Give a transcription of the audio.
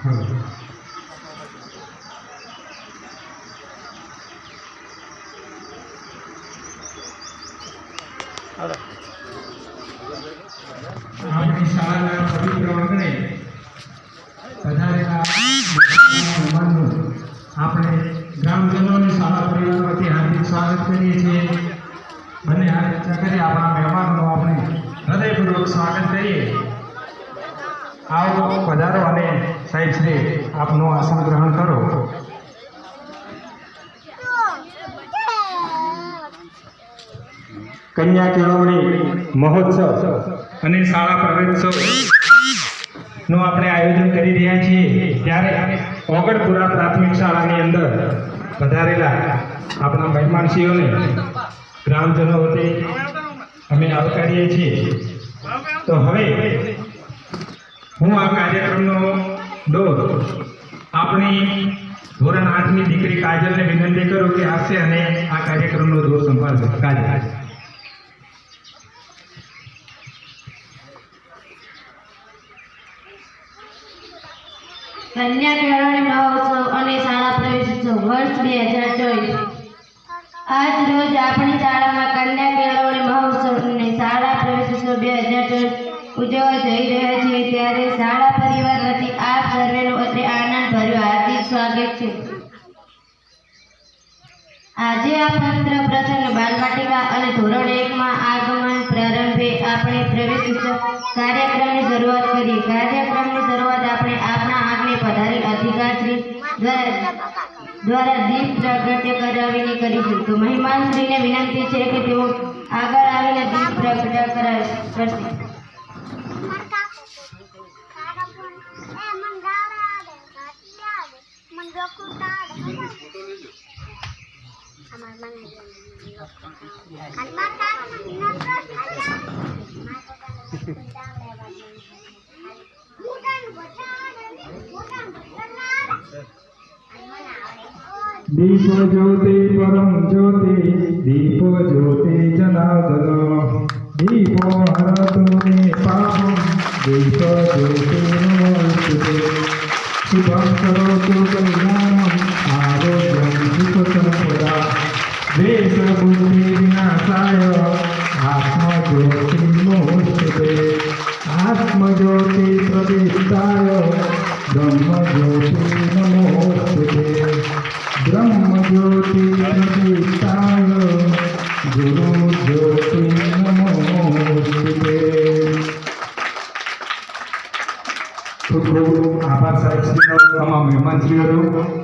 આપણી શાળાના પવિત્ર આંગણે પધારેલા મહેમાનનું આપણે ગ્રામજનો અને શાળા પરિવાર વતી હાર્દિક સ્વાગત કરીએ છીએ. હાથ ઊંચા કરી આપણા મહેમાનનું આપણે હૃદયપૂર્વક સ્વાગત કરીએ. આવો પધારો અને શ્રી આપનું આસન ગ્રહણ કરો. કન્યા કેળવણી મહોત્સવ અને શાળા પ્રવેશોત્સવનું આપણે આયોજન કરી રહ્યા છીએ. ત્યારે ઓગણપુરા પ્રાથમિક શાળાની અંદર પધારેલા આપણા મહેમાનશ્રીઓને ગ્રામજનો વતી અમે આવકારીએ છીએ. તો હવે હું આ કાર્યક્રમનો દોર. આપણી ધોરણ આઠની દીકરી કાજલને વિનંતી કરું કે આવશે અને આ કાર્યક્રમનો દોર સંભાળશે કાજલ. કન્યા કેળવણી મહોત્સવ અને શાળા પ્રવેશોત્સવ વર્ષ બે હજાર ચોવીસ. આજ રોજ આપણી શાળામાં કન્યા કેળવણી મહોત્સવ અને શાળા પ્રવેશોત્સવ બે હજાર ઉજવવા જઈ રહ્યા છીએ. ત્યારે શાળા પરિવાર વતી આપ સર્વેનું અતિ આનંદ ભર્યું હાર્દિક સ્વાગત છે આજે આ પવિત્ર પ્રસંગ બાલવાટિકા અને ધોરણ એકમાં આગમન પ્રારંભે આપણે પ્રવેશ કાર્યક્રમની શરૂઆત કરી કાર્યક્રમની શરૂઆત આપણે આપના આગને પધારેલ અધિકારશ્રી દ્વારા દ્વારા દીપ પ્રગટ્ય કરાવીને કરીશું. તો મહેમાનશ્રીને વિનંતી છે કે તેઓ આગળ આવીને દીપ પ્રગટ્ય કરાવે. કરશે દીપ જ્યોતિ দীপ জ্যোতি পরম জ্যোতি দীপ জ্যোতি জনার্দন দীপ হরতুনি পাপম দীপ জ্যোতি শুভম করোতু কল্যাণম আরোগ্যম সুখতম દેશ બુદ્ધિ વિનાશાય આત્મજ્યોતિ નમોસ્તુતે આત્મજ્યોતિ પ્રતિષ્ઠાય બ્રહ્મજ્યોતિ નમોસ્તુતે બ્રહ્મજ્યોતિ પ્રતિષ્ઠાય ગુરુ જ્યોતિ નમોસ્તુતે ખૂબ ખૂબ આભાર સાહેબ શ્રીનો તમામ મહેમાનશ્રીઓનો